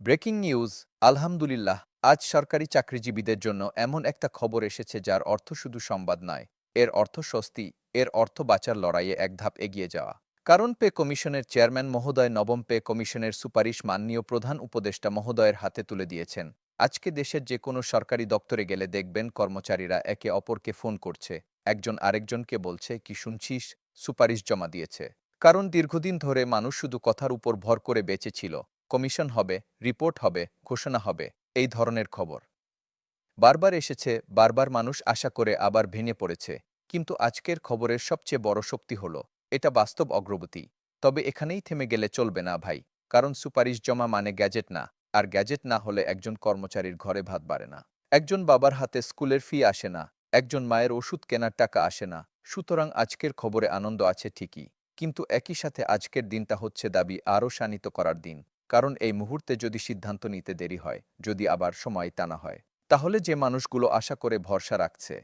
Breaking news, আলহামদুলিল্লাহ, আজ সরকারি চাকরিজীবীদের জন্য এমন একটা খবর এসেছে যার অর্থ শুধু সংবাদ নয়, এর অর্থ স্বস্তি, এর অর্থ বাঁচার লড়াইয়ে এক ধাপ এগিয়ে যাওয়া। কারণ পে কমিশনের চেয়ারম্যান মহোদয় নবম পে কমিশনের সুপারিশ মাননীয় প্রধান উপদেষ্টা মহোদয়ের হাতে তুলে দিয়েছেন। আজকে দেশের যে কোনো সরকারি দপ্তরে গেলে দেখবেন কর্মচারীরা একে অপরকে ফোন করছে, একজন আরেকজনকে বলছে, কি শুনছিস? সুপারিশ জমা দিয়েছে। কারণ দীর্ঘদিন ধরে মানুষ শুধু কথার উপর ভর করে বেঁচে ছিল। কমিশন হবে, রিপোর্ট হবে, ঘোষণা হবে, এই ধরনের খবর। বারবার এসেছে, বারবার মানুষ আশা করে আবার ভেঙে পড়েছে, কিন্তু আজকের খবরের সবচেয়ে বড় শক্তি হল, এটা বাস্তব অগ্রগতি। তবে এখানেই থেমে গেলে চলবে না ভাই, কারণ সুপারিশ জমা মানে গ্যাজেট না, আর গ্যাজেট না হলে একজন কর্মচারীর ঘরে ভাত বাড়ে না। একজন বাবার হাতে স্কুলের ফি আসে না, একজন মায়ের ওষুধ কেনার টাকা আসে না, সুতরাং আজকের খবরে আনন্দ আছে ঠিকই, কিন্তু একই সাথে আজকের দিনটা হচ্ছে দাবি আরও শানিত করার দিন। কারণ এই মুহূর্তে যদি সিদ্ধান্ত নিতে দেরি হয়, যদি আবার সময় টানা হয়, তাহলে যে মানুষগুলো আশা করে ভরসা রাখছে,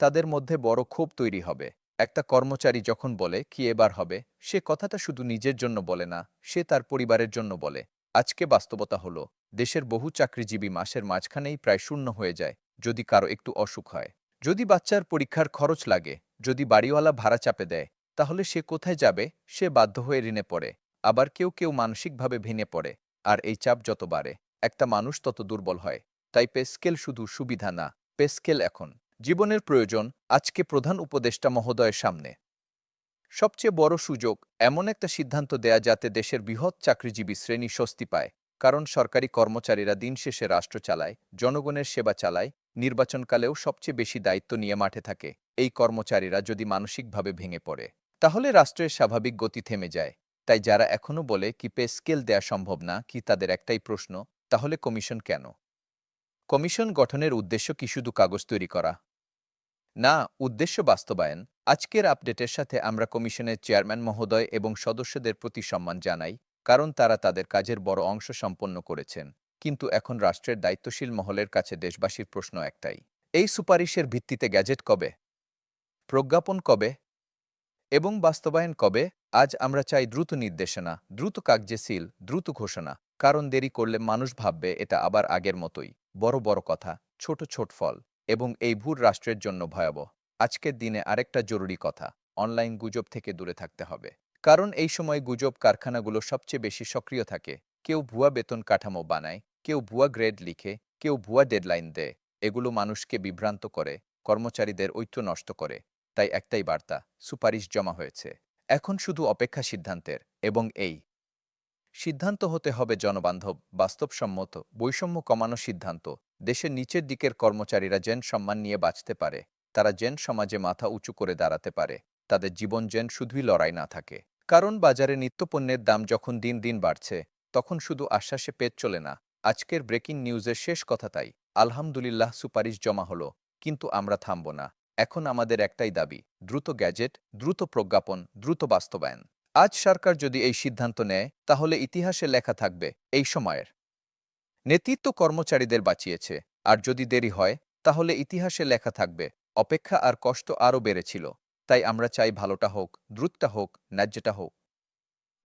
তাদের মধ্যে বড় ক্ষোভ তৈরি হবে। একটা কর্মচারী যখন বলে, কি এবার হবে? সে কথাটা শুধু নিজের জন্য বলে না, সে তার পরিবারের জন্য বলে, আজকে বাস্তবতা হলো, দেশের বহু চাকরিজীবী মাসের মাঝখানেই প্রায় শূন্য হয়ে যায়, যদি কারও একটু অসুখ হয়। যদি বাচ্চার পরীক্ষার খরচ লাগে, যদি বাড়িওয়ালা ভাড়া চাপে দেয়, তাহলে সে কোথায় যাবে? সে বাধ্য হয়ে ঋণে পড়ে। আবার কেউ কেউ মানসিকভাবে ভেঙে পড়ে, আর এই চাপ যত বাড়ে, একটা মানুষ তত দুর্বল হয়। তাই পে স্কেল শুধু সুবিধা না, পেস্কেল এখন। জীবনের প্রয়োজন, আজকে প্রধান উপদেষ্টা মহোদয়ের সামনে। সবচেয়ে বড় সুযোগ, এমন একটা সিদ্ধান্ত দেয়া যাতে দেশের বৃহৎ চাকরিজীবী শ্রেণি স্বস্তি পায়। কারণ সরকারি কর্মচারীরা দিন শেষে রাষ্ট্র চালায়, জনগণের সেবা চালায় নির্বাচনকালেও সবচেয়ে বেশি দায়িত্ব নিয়ে মাঠে থাকে। এই কর্মচারীরা যদি মানসিকভাবে ভেঙে পড়ে, তাহলে রাষ্ট্রের স্বাভাবিক গতি থেমে যায়। তাই যারা এখনও বলে কি পে স্কেল দেয়া সম্ভব না, কি তাদের একটাই প্রশ্ন, তাহলে কমিশন কেন? কমিশন গঠনের উদ্দেশ্য কি শুধু কাগজ তৈরি করা? না, উদ্দেশ্য বাস্তবায়ন। আজকের আপডেটের সাথে আমরা কমিশনের চেয়ারম্যান মহোদয় এবং সদস্যদের প্রতি সম্মান জানাই, কারণ তারা তাদের কাজের বড় অংশ সম্পন্ন করেছেন। কিন্তু এখন রাষ্ট্রের দায়িত্বশীল মহলের কাছে দেশবাসীর প্রশ্ন একটাই, এই সুপারিশের ভিত্তিতে গ্যাজেট কবে? প্রজ্ঞাপন কবে? এবং বাস্তবায়ন কবে? আজ আমরা চাই দ্রুত নির্দেশনা, দ্রুত কাগজে সিল, দ্রুত ঘোষণা। কারণ দেরি করলে মানুষ ভাববে এটা আবার আগের মতোই। বড় বড় কথা, ছোট ছোট ফল। এবং এই ভূর রাষ্ট্রের জন্য ভয়াবহ। আজকের দিনে আরেকটা জরুরি কথা, অনলাইন গুজব থেকে দূরে থাকতে হবে। কারণ এই সময় গুজব কারখানাগুলো সবচেয়ে বেশি সক্রিয় থাকে। কেউ ভুয়া বেতন কাঠামো বানায়, কেউ ভুয়া গ্রেড লিখে, কেউ ভুয়া ডেডলাইন দেয়। এগুলো মানুষকে বিভ্রান্ত করে, কর্মচারীদের ঐক্য নষ্ট করে। তাই একটাই বার্তা, সুপারিশ জমা হয়েছে। এখন শুধু অপেক্ষা সিদ্ধান্তের, এবং এই। সিদ্ধান্ত হতে হবে জনবান্ধব, বাস্তবসম্মত, বৈষম্য কমানো সিদ্ধান্ত। দেশের নিচের দিকের কর্মচারীরা জেন সম্মান নিয়ে বাঁচতে পারে, তারা জেন সমাজে মাথা উঁচু করে দাঁড়াতে পারে, তাদের জীবন জেন শুধুই লড়াই না থাকে। কারণ বাজারে নিত্যপণ্যের দাম যখন দিন দিন বাড়ছে, তখন শুধু আশ্বাসে পেট চলে না। আজকের ব্রেকিং নিউজের শেষ কথা তাই, আলহামদুলিল্লাহ সুপারিশ জমা হলো, কিন্তু আমরা থামব না। এখন আমাদের একটাই দাবি, দ্রুত গ্যাজেট, দ্রুত প্রজ্ঞাপন, দ্রুত বাস্তবায়ন। আজ সরকার যদি এই সিদ্ধান্ত নেয়, তাহলে ইতিহাসে লেখা থাকবে, এই সময়ের। নেতৃত্ব কর্মচারীদের বাঁচিয়েছে, আর যদি দেরি হয়, তাহলে ইতিহাসে লেখা থাকবে, অপেক্ষা আর কষ্ট আরও বেড়েছিল। তাই আমরা চাই ভালোটা হোক, দ্রুতটা হোক, ন্যায্যটা হোক।